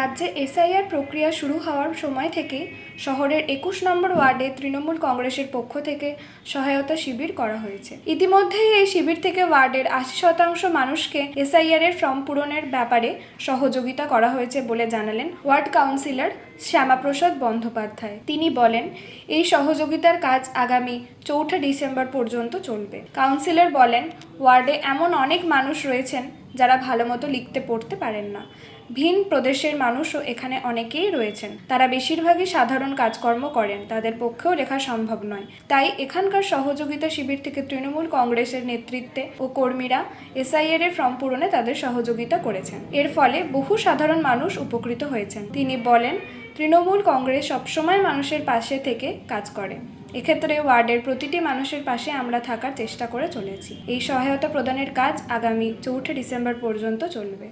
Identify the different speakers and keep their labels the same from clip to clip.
Speaker 1: রাজ্যে এসআইআর প্রক্রিয়া শুরু হওয়ার সময় থেকেই শহরের একুশ নম্বর ওয়ার্ডে তৃণমূল কংগ্রেসের পক্ষ থেকে সহায়তা শিবির করা হয়েছে। ইতিমধ্যেই এই শিবির থেকে ওয়ার্ডের আশি শতাংশ মানুষকে এসআইআর এর ফর্ম পূরণের ব্যাপারে সহযোগিতা করা হয়েছে বলে জানালেন ওয়ার্ড কাউন্সিলর শ্যামাপ্রসাদ বন্দ্যোপাধ্যায়। তিনি বলেন, এই সহযোগিতার কাজ আগামী চৌঠা ডিসেম্বর পর্যন্ত চলবে। কাউন্সিলর বলেন, ওয়ার্ডে এমন অনেক মানুষ রয়েছেন যারা ভালো মতো লিখতে পড়তে পারেন না। ভিন প্রদেশের মানুষও এখানে অনেকেই রয়েছেন। তারা বেশিরভাগই সাধারণ কাজকর্ম করেন, তাদের পক্ষেও লেখা সম্ভব নয়। তাই এখানকার সহযোগিতা শিবির থেকে তৃণমূল কংগ্রেসের নেতৃত্বে ও কর্মীরা এসআইআর এর ফর্ম পূরণে তাদের সহযোগিতা করেছেন। এর ফলে বহু সাধারণ মানুষ উপকৃত হয়েছেন। তিনি বলেন, তৃণমূল কংগ্রেস সবসময় মানুষের পাশে থেকে কাজ করে। এক্ষেত্রে ওয়ার্ডের প্রতিটি মানুষের পাশে আমরা থাকার চেষ্টা করে চলেছি। এই সহায়তা প্রদানের কাজ আগামী চৌঠা ডিসেম্বর পর্যন্ত চলবে।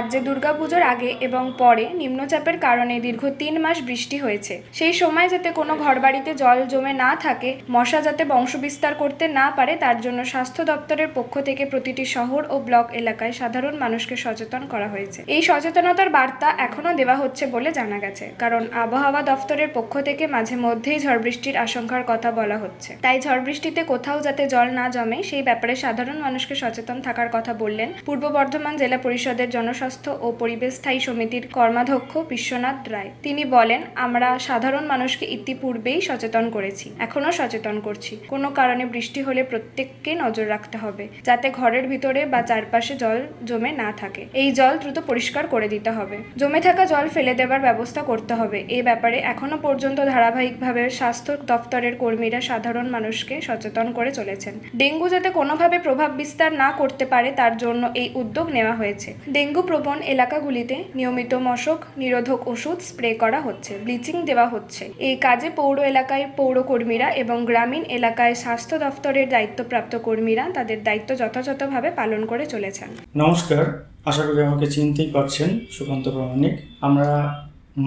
Speaker 1: রাজ্যে দুর্গাপুজোর আগে এবং পরে নিম্নচাপের কারণে দীর্ঘ তিন মাস বৃষ্টি হয়েছে। সেই সময় যাতে কোনো ঘরবাড়িতে জল জমে না থাকে, মশা যাতে বংশবিস্তার করতে না পারে, তার জন্য স্বাস্থ্য দপ্তরের পক্ষ থেকে প্রতিটি শহর ও ব্লক এলাকায় সাধারণ মানুষকে সচেতন করা হয়েছে। এই সচেতনতার বার্তা এখনও দেওয়া হচ্ছে বলে জানা গেছে, কারণ আবহাওয়া দপ্তরের পক্ষ থেকে মাঝে মধ্যেই ঝড় বৃষ্টির আশঙ্কার কথা বলা হচ্ছে। তাই ঝড় বৃষ্টিতে কোথাও যাতে জল না জমে, সেই ব্যাপারে সাধারণ মানুষকে সচেতন থাকার কথা বললেন পূর্ব বর্ধমান জেলা পরিষদের জনস্বাস্থ্য ও পরিবেশ স্থায়ী সমিতির কর্মাধ্যক্ষ বিশ্বনাথ রায়। তিনি বলেন, আমরা সাধারণ মানুষকে ইতিপূর্বেই সচেতন করেছি এখনও সচেতন করছি। কোনো কারণে বৃষ্টি হলে প্রত্যেককে নজর রাখতে হবে, যাতে ঘরের ভিতরে বা চারপাশে জল জমে না থাকে। এই জল দ্রুত পরিষ্কার করে দিতে হবে। জমে থাকা জল ফেলে দেওয়ার ব্যবস্থা করতে হবে। এ ব্যাপারে এখনও পর্যন্ত ধারাবাহিকভাবে স্বাস্থ্য দপ্তরের কর্মীরা সাধারণ মানুষকে সচেতন করে চলেছেন। ডেঙ্গু যাতে কোনোভাবে প্রভাব বিস্তার না করতে পারে, তার জন্য এই উদ্যোগ নেওয়া হয়েছে। ডেঙ্গু প্রবণ এলাকাগুলিতে নিয়মিত মশক, নিরোধক ওষুধ স্প্রে করা হচ্ছে, ব্লিচিং দেওয়া হচ্ছে। এই কাজে পৌর এলাকায় পৌর কর্মীরা এবং গ্রামীণ এলাকায় স্বাস্থ্য দফতরের দায়িত্বপ্রাপ্ত কর্মীরা তাদের দায়িত্ব যথাযথভাবে পালন করে চলেছেন।
Speaker 2: নমস্কার, আশা করি আমাকে চিনতেই পারছেন সুকান্ত প্রামাণিক। আমরা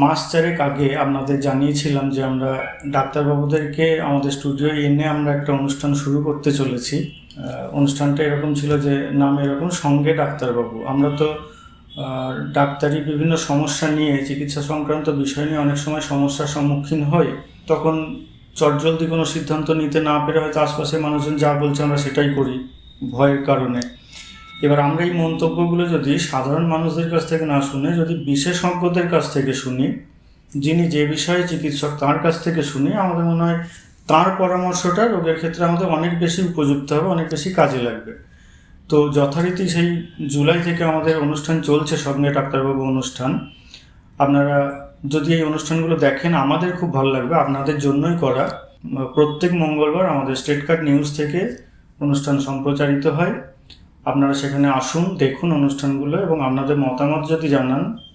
Speaker 2: মাস চারেক আগে আপনাদের জানিয়েছিলাম যে আমরা ডাক্তারবাবুদেরকে আমাদের স্টুডিও এনে আমরা একটা অনুষ্ঠান শুরু করতে চলেছি। অনুষ্ঠানটা এরকম ছিল যে নাম এরকম, সঙ্গে ডাক্তারবাবু। আমরা তো ডাক্তারি বিভিন্ন সমস্যা নিয়ে, চিকিৎসা সংক্রান্ত বিষয় নিয়ে অনেক সময় সমস্যার সম্মুখীন হই। তখন চটজলদি কোনো সিদ্ধান্ত নিতে না পেরে হয়তো আশপাশের মানুষজন যা বলছে আমরা সেটাই করি, ভয়ের কারণে। এবার আমরা এই মন্তব্যগুলো যদি সাধারণ মানুষদের কাছ থেকে না শুনে, যদি বিশেষজ্ঞদের কাছ থেকে শুনি, যিনি যে বিষয়ে চিকিৎসক তার কাছ থেকে শুনি, আমাদের মনে হয় তার পরামর্শটা রোগের ক্ষেত্রে আমাদের অনেক বেশি উপযুক্ত হবে, অনেক বেশি কাজে লাগবে। তো যথারীতি সেই জুলাই থেকে আমাদের অনুষ্ঠান চলছে সঙ্গে ডাক্তারবাবু অনুষ্ঠান। আপনারা যদি এই অনুষ্ঠানগুলো দেখেন, আমাদের খুব ভালো লাগবে, আপনাদের জন্যই করা। প্রত্যেক মঙ্গলবার আমাদের স্টেট কার্ড নিউজ থেকে অনুষ্ঠান সম্প্রচারিত হয়। আপনারা সেখানে আসুন, দেখুন অনুষ্ঠানগুলো এবং আপনাদের মতামত যদি জানান